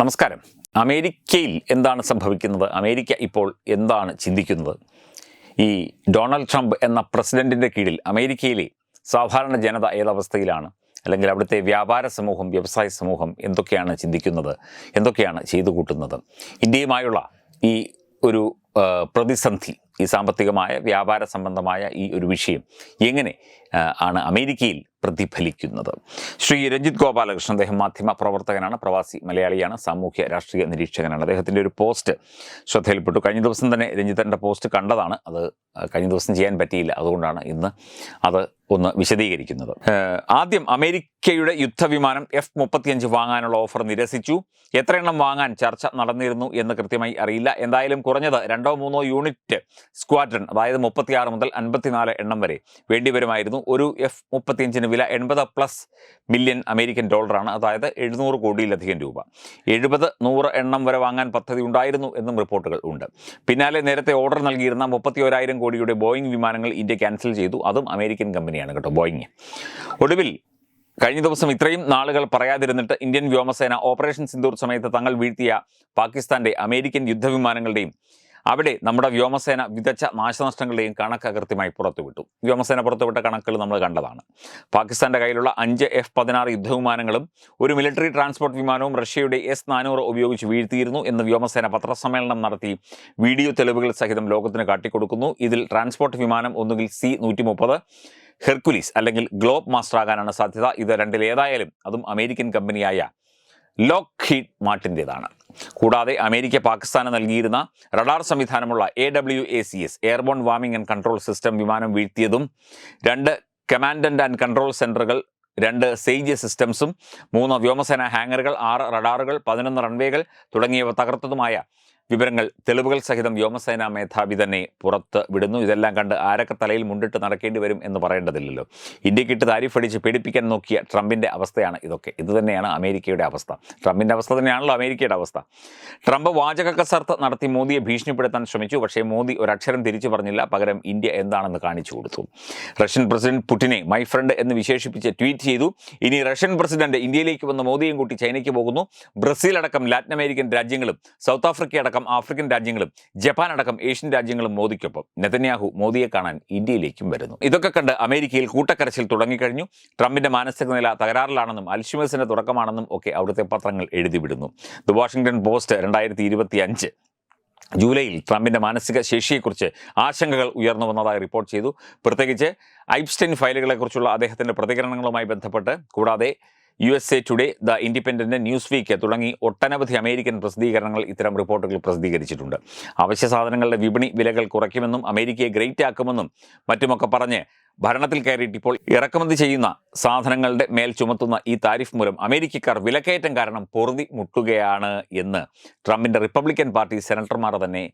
നമസ്കാരം. അമേരിക്കയിൽ എന്താണ് സംഭവിക്കുന്നത്? അമേരിക്ക ഇപ്പോൾ എന്താണ് ചിന്തിക്കുന്നത്? ഈ ഡൊണാൾഡ് ട്രംപ് എന്ന പ്രസിഡന്റിന്റെ കീഴിൽ അമേരിക്കയിലെ സാധാരണ ജനത ഏതവസ്ഥയിലാണ്? അല്ലെങ്കിൽ അവിടുത്തെ വ്യാപാര സമൂഹം വ്യവസായ സമൂഹം എന്തൊക്കെയാണ് ചിന്തിക്കുന്നത്? എന്തൊക്കെയാണ് ചെയ്തു കൂട്ടുന്നത് ഇന്ത്യയുമായുള്ള ഈ ഒരു പ്രതിസന്ധി ഈ സാമ്പത്തികമായ വ്യാപാര സംബന്ധമായ ഈ ഒരു വിഷയം എങ്ങനെ ആണ് അമേരിക്കയിൽ പ്രതിഫലിക്കുന്നത്. ശ്രീ രഞ്ജിത് ഗോപാലകൃഷ്ണൻ അദ്ദേഹം മാധ്യമ പ്രവർത്തകനാണ് പ്രവാസി മലയാളിയാണ് സാമൂഹ്യ രാഷ്ട്രീയ നിരീക്ഷകനാണ്. അദ്ദേഹത്തിന്റെ ഒരു പോസ്റ്റ് ശ്രദ്ധയിൽപ്പെട്ടു. കഴിഞ്ഞ ദിവസം തന്നെ രഞ്ജിത്തന്റെ പോസ്റ്റ് കണ്ടതാണ്. അത് കഴിഞ്ഞ ദിവസം ചെയ്യാൻ പറ്റിയില്ല. അതുകൊണ്ടാണ് ഇന്ന് അത് ഒന്ന് വിശദീകരിക്കുന്നത്. ആദ്യം അമേരിക്കയുടെ യുദ്ധവിമാനം എഫ് മുപ്പത്തിയഞ്ച് വാങ്ങാനുള്ള ഓഫർ നിരസിച്ചു. എത്ര എണ്ണം വാങ്ങാൻ ചർച്ച നടന്നിരുന്നു എന്ന് കൃത്യമായി അറിയില്ല. എന്തായാലും കുറഞ്ഞത് രണ്ടോ മൂന്നോ യൂണിറ്റ് സ്ക്വാഡ്രൺ അതായത് മുപ്പത്തിയാറ് മുതൽ അൻപത്തിനാല് എണ്ണം വരെ വേണ്ടിവരുമായിരുന്നു. ഒരു എഫ് മുപ്പത്തിയഞ്ചിന് വില എൺപത് പ്ലസ് മില്യൺ അമേരിക്കൻ ഡോളറാണ് അതായത് എഴുന്നൂറ് കോടിയിലധികം രൂപ. എഴുപത് നൂറ് എണ്ണം വരെ വാങ്ങാൻ പദ്ധതി ഉണ്ടായിരുന്നു എന്നും റിപ്പോർട്ടുകൾ ഉണ്ട്. പിന്നാലെ നേരത്തെ ഓർഡർ നൽകിയിരുന്ന മുപ്പത്തി ഒരായിരം കോടിയുടെ ബോയിങ് വിമാനങ്ങൾ ഇന്ത്യ ക്യാൻസൽ ചെയ്തു. അതും അമേരിക്കൻ കമ്പനിയാണ് കേട്ടോ ബോയിങ് ഒടുവിൽ കഴിഞ്ഞ ദിവസം ഇത്രയും നാളുകൾ പറയാതിരുന്നിട്ട് ഇന്ത്യൻ വ്യോമസേന ഓപ്പറേഷൻ സിന്ദൂർ സമയത്ത് തങ്ങൾ വീഴ്ത്തിയ പാകിസ്ഥാന്റെ അമേരിക്കൻ യുദ്ധവിമാനങ്ങളുടെയും അവിടെ നമ്മുടെ വ്യോമസേന വിതച്ച നാശനഷ്ടങ്ങളുടെയും കണക്ക് കൃത്യമായി പുറത്തുവിട്ടു. വ്യോമസേന പുറത്തുവിട്ട കണക്കുകൾ നമ്മൾ കണ്ടതാണ്. പാകിസ്ഥാന്റെ കയ്യിലുള്ള അഞ്ച് എഫ് പതിനാറ് യുദ്ധവിമാനങ്ങളും ഒരു മിലിറ്ററി ട്രാൻസ്പോർട്ട് വിമാനവും റഷ്യയുടെ എസ് നാനൂറ് ഉപയോഗിച്ച് വീഴ്ത്തിയിരുന്നു എന്ന് വ്യോമസേന പത്രസമ്മേളനം നടത്തി വീഡിയോ തെളിവുകൾ സഹിതം ലോകത്തിന് കാട്ടിക്കൊടുക്കുന്നു. ഇതിൽ ട്രാൻസ്പോർട്ട് വിമാനം ഒന്നുകിൽ സി നൂറ്റി മുപ്പത് ഹെർക്കുലീസ് അല്ലെങ്കിൽ ഗ്ലോബ് മാസ്റ്റർ ആകാനാണ് സാധ്യത. ഇത് രണ്ടിലേതായാലും അതും അമേരിക്കൻ കമ്പനിയായ ലോക്ക് ഹീഡ് മാർട്ടിന്റെതാണ്. കൂടാതെ അമേരിക്ക പാകിസ്ഥാന് നൽകിയിരുന്ന radar സംവിധാനമുള്ള A W A C S airborne warning and control system വിമാനം വീഴ്ത്തിയതും രണ്ട് കമാൻഡന്റ് ആൻഡ് കൺട്രോൾ സെന്ററുകൾ രണ്ട് സെയ്ജ് സിസ്റ്റംസും മൂന്ന് വ്യോമസേന ഹാങ്ങറുകൾ ആറ് റഡാറുകൾ പതിനൊന്ന് റൺവേകൾ തുടങ്ങിയവ തകർത്തതുമായ വിവരങ്ങൾ തെളിവുകൾ സഹിതം വ്യോമസേനാ മേധാവി തന്നെ പുറത്ത് വിടുന്നു. ഇതെല്ലാം കണ്ട് ആരൊക്കെ തലയിൽ മുണ്ടിട്ട് നടക്കേണ്ടി വരും എന്ന് പറയേണ്ടതില്ലല്ലോ. ഇന്ത്യക്കിട്ട് താരിഫ് അടിച്ച് പേടിപ്പിക്കാൻ നോക്കിയ ട്രംപിന്റെ അവസ്ഥയാണ് ഇതൊക്കെ. ഇത് തന്നെയാണ് അമേരിക്കയുടെ അവസ്ഥ. ട്രംപിന്റെ അവസ്ഥ തന്നെയാണല്ലോ അമേരിക്കയുടെ അവസ്ഥ. ട്രംപ് വാചക കസർത്ത് നടത്തി മോദിയെ ഭീഷണിപ്പെടുത്താൻ ശ്രമിച്ചു. പക്ഷേ മോദി ഒരക്ഷരം തിരിച്ചു പറഞ്ഞില്ല. പകരം ഇന്ത്യ എന്താണെന്ന് കാണിച്ചു കൊടുത്തു. റഷ്യൻ പ്രസിഡന്റ് പുടിനെ മൈ ഫ്രണ്ട് എന്ന് വിശേഷിപ്പിച്ച് ട്വീറ്റ് ചെയ്തു. ഇനി റഷ്യൻ പ്രസിഡന്റ് ഇന്ത്യയിലേക്ക് വന്ന് മോദിയും കൂട്ടി ചൈനയ്ക്ക് പോകുന്നു. ബ്രസീൽ അടക്കം ലാറ്റിൻ അമേരിക്കൻ രാജ്യങ്ങളും സൗത്ത് ആഫ്രിക്ക അടക്കം ആഫ്രിക്കൻ രാജ്യങ്ങളും ജപ്പാൻ അടക്കം ഏഷ്യൻ രാജ്യങ്ങളും മോദിക്കൊപ്പം നെതന്യാഹു മോദിയെ കാണാൻ ഇന്ത്യയിലേക്കും വരുന്നു. ഇതൊക്കെ കണ്ട് അമേരിക്കയിൽ കൂട്ടക്കരച്ചിൽ തുടങ്ങിക്കഴിഞ്ഞു. ട്രംപിന്റെ മാനസിക നില തകരാറിലാണെന്നും അൽഷിമേഴ്സിന്റെ തുടക്കമാണെന്നും ഒക്കെ അവിടുത്തെ പത്രങ്ങൾ എഴുതിവിടുന്നു. ദ വാഷിംഗ്ടൺ പോസ്റ്റ് രണ്ടായിരത്തി ഇരുപത്തി അഞ്ച് ജൂലൈയിൽ ട്രംപിന്റെ മാനസിക ശേഷിയെക്കുറിച്ച് ആശങ്കകൾ ഉയർന്നു വന്നതായി റിപ്പോർട്ട് ചെയ്തു. പ്രത്യേകിച്ച് ഐപ്സ്റ്റൈൻ ഫയലുകളെക്കുറിച്ചുള്ള അദ്ദേഹത്തിന്റെ പ്രതികരണങ്ങളുമായി ബന്ധപ്പെട്ട് കൂടാതെ U S A Today the Independent Newsweek തുടങ്ങി ഒട്ടനവധി അമേരിക്കൻ പ്രസിദ്ധീകരണങ്ങൾ ഇത്തരം റിപ്പോർട്ടുകൾ പ്രസിദ്ധീകരിച്ചിട്ടുണ്ട്. അവശ്യ സാധനങ്ങളുടെ വിപണി വിലകൾ കുറയ്ക്കുമെന്നും അമേരിക്കയെ ഗ്രേറ്റ് ആക്കുമെന്നും മറ്റുമൊക്കെ പറഞ്ഞ് ഭരണത്തിൽ കയറിയിട്ട് ഇപ്പോൾ ഇറക്കുമതി ചെയ്യുന്ന സാധനങ്ങളുടെ മേൽ ചുമത്തുന്ന ഈ താരിഫ് മൂലം അമേരിക്കക്കാർ വിലക്കയറ്റം കാരണം പൊറുതി മുട്ടുകയാണ് എന്ന് ട്രംപിന്റെ റിപ്പബ്ലിക്കൻ പാർട്ടി സെനറ്റർമാർ തന്നെ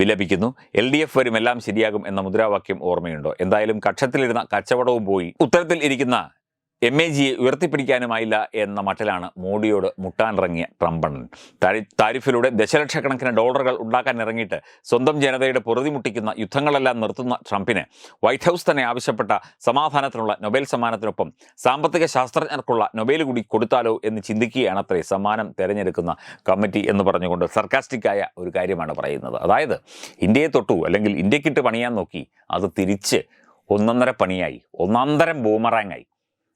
വിലപിക്കുന്നു. എൽ ഡി എഫ് വരും എല്ലാം ശരിയാകും എന്ന മുദ്രാവാക്യം ഓർമ്മയുണ്ടോ? എന്തായാലും കക്ഷത്തിലിരുന്ന കച്ചവടവും പോയി. ഉത്തരത്തിൽ ഇരിക്കുന്ന എം എ ജിയെ ഉയർത്തിപ്പിടിക്കാനുമായില്ല എന്ന മട്ടിലാണ് മോഡിയോട് മുട്ടാനിറങ്ങിയ ട്രംപണ്ണൻ താരി താരിഫിലൂടെ ദശലക്ഷക്കണക്കിന് ഡോളറുകൾ ഉണ്ടാക്കാൻ ഇറങ്ങിയിട്ട് സ്വന്തം ജനതയുടെ പൊറുതി മുട്ടിക്കുന്ന യുദ്ധങ്ങളെല്ലാം നിർത്തുന്ന ട്രംപിന് വൈറ്റ് ഹൗസ് തന്നെ ആവശ്യപ്പെട്ട സമാധാനത്തിനുള്ള നൊബേൽ സമ്മാനത്തിനൊപ്പം സാമ്പത്തിക ശാസ്ത്രജ്ഞർക്കുള്ള നൊബേൽ കൂടി കൊടുത്താലോ എന്ന് ചിന്തിക്കുകയാണ് അത്രേ സമ്മാനം തിരഞ്ഞെടുക്കുന്ന കമ്മിറ്റി എന്ന് പറഞ്ഞുകൊണ്ട് സർക്കാസ്റ്റിക്കായ ഒരു കാര്യമാണ് പറയുന്നത്. അതായത് ഇന്ത്യയെ തൊട്ടു അല്ലെങ്കിൽ ഇന്ത്യക്കിട്ട് പണിയാൻ നോക്കി അത് തിരിച്ച് ഒന്നൊന്നര പണിയായി. ഒന്നാന്തരം ബൂമറാങ്ങായി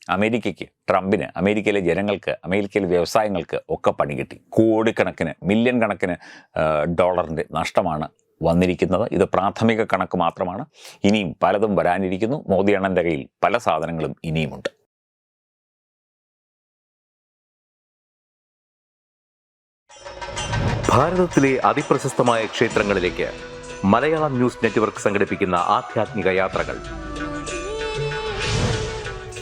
അമേരിക്കയ്ക്ക് ട്രംപിന് അമേരിക്കയിലെ ജനങ്ങൾക്ക് അമേരിക്കയിലെ വ്യവസായങ്ങൾക്ക് ഒക്കെ പണി കിട്ടി. കോടിക്കണക്കിന് മില്യൺ കണക്കിന് ഡോളറിന്റെ നഷ്ടമാണ് വന്നിരിക്കുന്നത്. ഇത് പ്രാഥമിക കണക്ക് മാത്രമാണ്. ഇനിയും പലതും വരാനിരിക്കുന്നു. മോദി അണ്ണന്റെ കയ്യിൽ പല സാധനങ്ങളും ഇനിയുമുണ്ട്. ഭാരതത്തിലെ അതിപ്രശസ്തമായ ക്ഷേത്രങ്ങളിലേക്ക് മലയാളം ന്യൂസ് നെറ്റ്വർക്ക് സംഘടിപ്പിക്കുന്ന ആധ്യാത്മിക യാത്രകൾ.